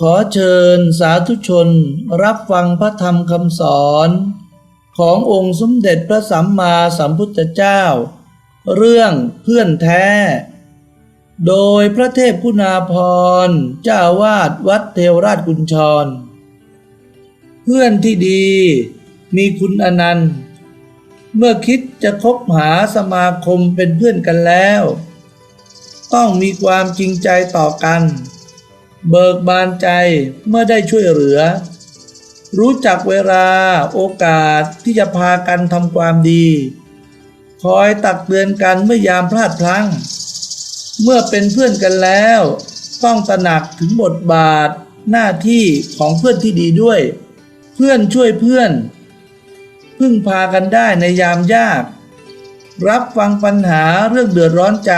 ขอเชิญสาธุชนรับฟังพระธรรมคำสอน ขององค์สมเด็จพระสัมมาสัมพุทธเจ้า เรื่องเพื่อนแท้ โดยพระเทพคุณาพรเจ้าอาวาดวัดเทวราชกุญชร เพื่อนที่ดีมีคุณอนันต์ เมื่อคิดจะคบหาสมาคมเป็นเพื่อนกันแล้ว ต้องมีความจริงใจต่อกัน เบิกบานใจเมื่อได้ช่วยเหลือ รู้จักเวลาโอกาสที่จะพากันทำความดี คอยตักเตือนกันเมื่อยามพลาดพลั้ง เมื่อเป็นเพื่อนกันแล้ว ต้องตระหนักถึงบทบาทหน้าที่ของเพื่อนที่ดีด้วย เพื่อนช่วยเพื่อน พึ่งพากันได้ในยามยาก รับฟังปัญหาเรื่องเดือดร้อนใจ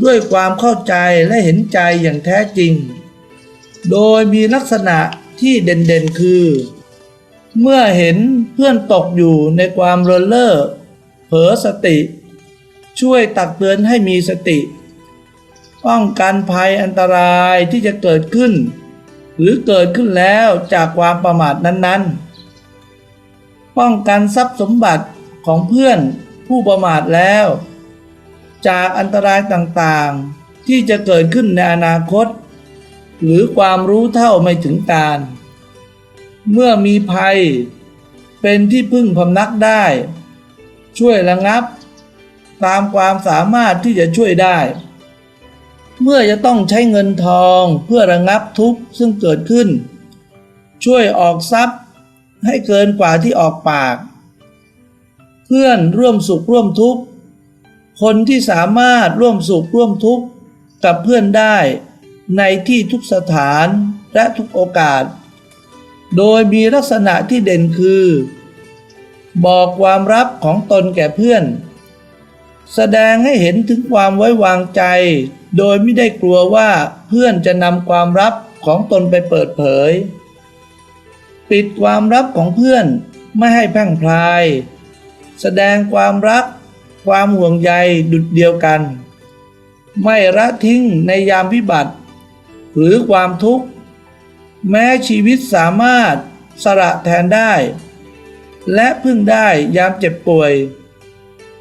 ด้วยความเข้าใจและเห็นใจอย่างแท้จริง โดยมีลักษณะที่เด่นๆคือ เมื่อเห็นเพื่อนตกอยู่ในความเรอเล่อเผลอสติ ช่วยตักเตือนให้มีสติ ป้องกันภัยอันตรายที่จะเกิดขึ้น หรือเกิดขึ้นแล้วจากความประมาทนั้นๆ ป้องกันทรัพย์สมบัติของเพื่อนผู้ประมาทแล้ว จากอันตรายต่างๆ ที่จะเกิดขึ้นในอนาคต หรือความรู้เท่าไม่ถึงการ เมื่อมีภัย เป็นที่พึ่งพำนักได้ ช่วยระงับ ตามความสามารถที่จะช่วยได้ เมื่อจะต้องใช้เงินทองเพื่อระงับทุกข์ซึ่งเกิดขึ้น ช่วยออกทรัพย์ให้เกินกว่าที่ออกปาก เพื่อนร่วมสุขร่วมทุกข์ คนที่สามารถร่วมสุขร่วมทุกข์กับเพื่อนได้ ในที่ทุกสถานและทุกโอกาส โดยมีลักษณะที่เด่นคือ บอกความรับของตนแก่เพื่อน แสดงให้เห็นถึงความไว้วางใจ โดยไม่ได้กลัวว่าเพื่อนจะนำความลับของตนไปเปิดเผย ปิดความลับของเพื่อนไม่ให้แพ่งพราย แสดงความรัก ความห่วงใยดุดเดียวกัน ไม่ละทิ้งในยามวิบัติ หรือความทุกข์ แม้ชีวิตสามารถสละแทนได้ และพึ่งได้ยามเจ็บป่วย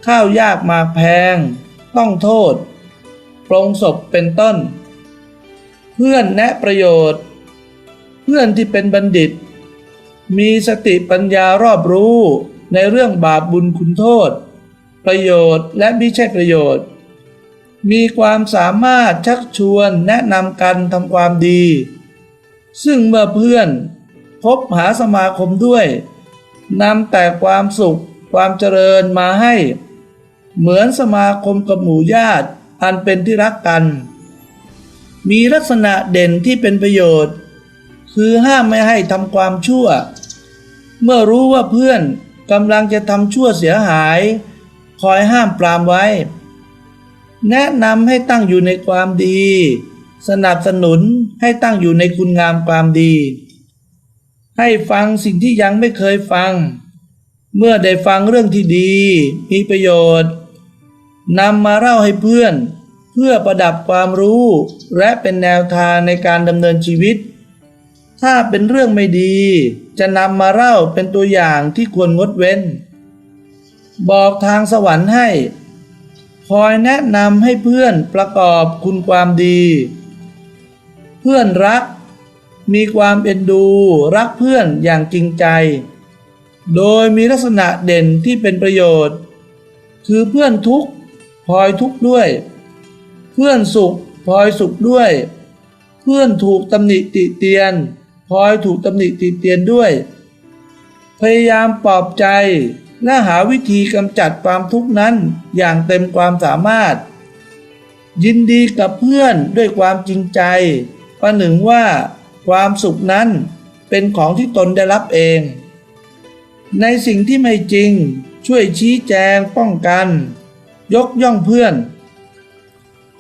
ข้าวยากมาแพง ต้องโทษปรงศพเป็นต้น เพื่อนแนะประโยชน์ เพื่อนที่เป็นบัณฑิต มีสติปัญญารอบรู้ในเรื่องบาปบุญคุณโทษ ประโยชน์และไม่ใช่ประโยชน์ มีความสามารถชักชวนแนะนำกันทำความดี ซึ่งเมื่อเพื่อนพบหาสมาคมด้วยนำแต่ความสุขความเจริญมาให้ เหมือนสมาคมกับหมู่ญาติอันเป็นที่รักกัน มีลักษณะเด่นที่เป็นประโยชน์ คือห้ามไม่ให้ทำความชั่ว เมื่อรู้ว่าเพื่อนกำลังจะทำชั่วเสียหาย คอยห้ามปรามไว้ แนะนำให้ตั้งอยู่ในความดี สนับสนุนให้ตั้งอยู่ในคุณงามความดี ให้ฟังสิ่งที่ยังไม่เคยฟัง เมื่อได้ฟังเรื่องที่ดี มีประโยชน์นำมาเล่าให้เพื่อน เพื่อประดับความรู้ และเป็นแนวทางในการดำเนินชีวิต ถ้าเป็นเรื่องไม่ดี จะนำมาเล่าเป็นตัวอย่างที่ควรงดเว้น บอกทางสวรรค์ให้ คอยแนะนำให้เพื่อนประกอบคุณความดี เพื่อนรัก มีความเอ็นดูรักเพื่อนอย่างจริงใจ โดยมีลักษณะเด่นที่เป็นประโยชน์ คือเพื่อนทุกข์พลอยทุกข์ด้วย เพื่อนสุขพลอยสุขด้วย เพื่อนถูกตำหนิติเตียนพลอยถูกตำหนิติเตียนด้วย พยายามปลอบใจ และหาวิธีกำจัดความทุกข์นั้นอย่างเต็มความสามารถ ยินดีกับเพื่อนด้วยความจริงใจ ประหนึ่งว่าความสุขนั้นเป็นของที่ตนได้รับเอง ในสิ่งที่ไม่จริงช่วยชี้แจงป้องกัน ยกย่องเพื่อน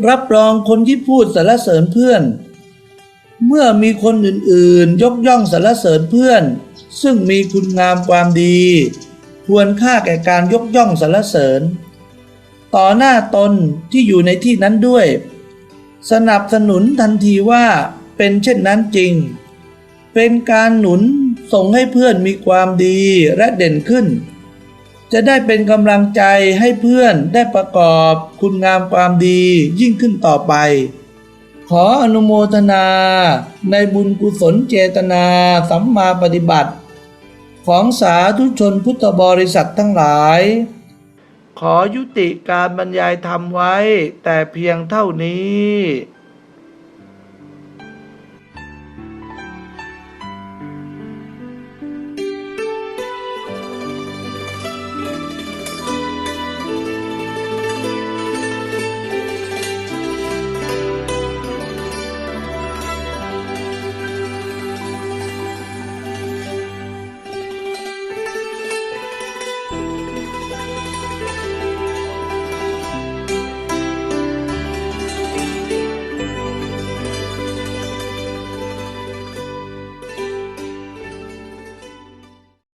รับรองคนที่พูดสรรเสริญเพื่อน เมื่อมีคนอื่นๆ ยกย่องสรรเสริญเพื่อน ซึ่งมีคุณงามความดี ควรค่าแก่การยกย่องสรรเสริญ ต่อหน้าตนที่อยู่ในที่นั้นด้วย สนับสนุนทันทีว่าเป็นเช่นนั้นจริง เป็นการหนุนส่งให้เพื่อนมีความดีและเด่นขึ้น จะได้เป็นกำลังใจให้เพื่อนได้ประกอบคุณงามความดียิ่งขึ้นต่อไป ขออนุโมทนา ในบุญกุศลเจตนาสัมมาปฏิบัติ ของสาธุชนพุทธบริษัททั้งหลาย ขอยุติการบรรยายธรรมไว้แต่เพียงเท่านี้